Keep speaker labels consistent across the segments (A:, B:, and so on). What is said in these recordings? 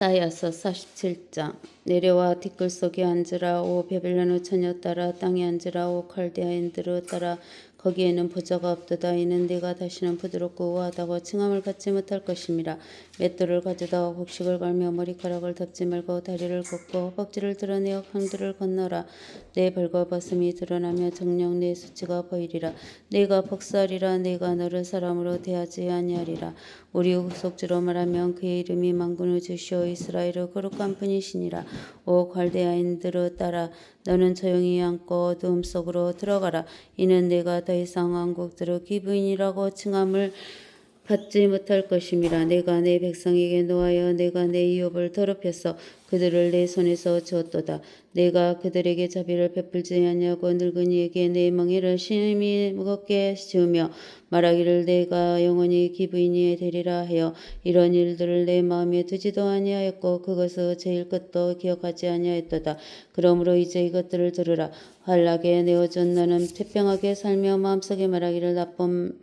A: 사야서 47장. 내려와 티끌 속에 앉으라. 오 베빌론의 처녀 따라 땅에 앉으라. 오 칼데아인들을 따라 거기에는 보좌가 없도다. 이는 네가 다시는 부드럽고 우아하다고 칭함을 받지 못할 것임이라 맷돌을 가져다 곡식을 갈며 머리카락을 덮지 말고 다리를 걷고 허벅지를 드러내어 강들을 건너라. 내 벌거벗음이 드러나며 정녕 내 수치가 보이리라. 내가 복수하리라. 내가 너를 사람으로 대하지 아니하리라. 우리 후속주로 말하면 그의 이름이 만군의 주시오 이스라엘의 거룩한 분이시니라. 오 갈대아인들을 따라 너는 조용히 앉고 어두움 속으로 들어가라. 이는 내가 더 이상 왕국들의 기부인이라고 칭함을 받지 못할 것임이라 내가 내 백성에게 노하여 내가 내 이업을 더럽혀서 그들을 내 손에서 주었도다. 내가 그들에게 자비를 베풀지 아니하고 늙은이에게 내 멍에를 심히 무겁게 지으며 말하기를 내가 영원히 기부인이 되리라 하여 이런 일들을 내 마음에 두지도 아니하였고 그것의 제일 끝도 기억하지 아니하였도다. 그러므로 이제 이것들을 들으라. 환락에 내어준 너는 태평하게 살며 마음속에 말하기를 나쁨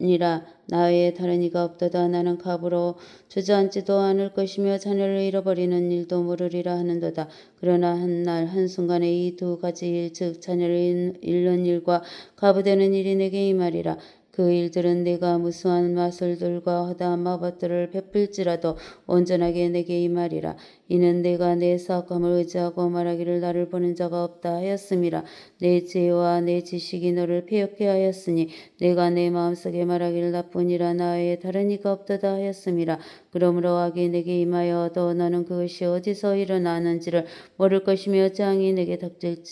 A: 니라 나의 다른 이가 없도다. 나는 갑으로 주저앉지도 않을 것이며 자녀를 잃어버리는 일도 모르리라 하는도다. 그러나 한날 한순간에 이 두 가지 일 즉 자녀를 잃는 일과 가부되는 일이 내게 임하리라 그 일들은 내가 무수한 마술들과 허다한 마법들을 베풀지라도 온전하게 내게 임하리라. 이는 내가 내 사악함을 의지하고 말하기를 나를 보는 자가 없다 하였음이라. 내 지혜와 내 지식이 너를 폐역해 하였으니 내가 내 마음속에 말하기를 나뿐이라 나의 다른 이가 없도다 하였음이라. 그러므로 악이 내게 임하여 도 너는 그것이 어디서 일어나는지를 모를 것이며 재앙이 내게 닥칠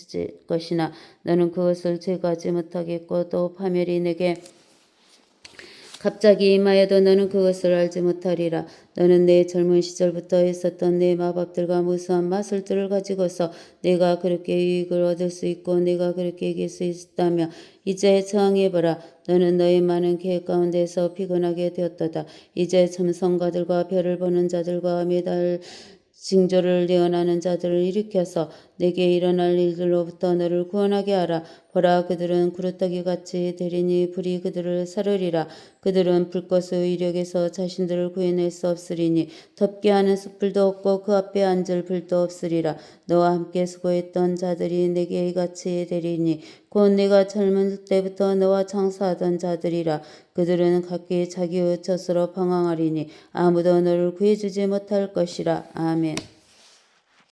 A: 것이나 너는 그것을 제거하지 못하겠고 또 파멸이 내게 갑자기 임하여도 너는 그것을 알지 못하리라. 너는 내 젊은 시절부터 있었던 내 마법들과 무수한 마술들을 가지고서 내가 그렇게 유익을 얻을 수 있고 내가 그렇게 이길 수 있다며 이제 저항해보라. 너는 너의 많은 계획 가운데서 피곤하게 되었도다. 이제 점성가들과 별을 보는 자들과 매달 징조를 예언하는 자들을 일으켜서 내게 일어날 일들로부터 너를 구원하게 하라. 보라 그들은 구루터기 같이 되리니 불이 그들을 사르리라. 그들은 불꽃의 위력에서 자신들을 구해낼 수 없으리니 덮게 하는 숯불도 없고 그 앞에 앉을 불도 없으리라. 너와 함께 수고했던 자들이 내게 이같이 되리니 곧 내가 젊은 때부터 너와 장사하던 자들이라. 그들은 각기 자기의 젖으로 방황하리니 아무도 너를 구해주지 못할 것이라. 아멘.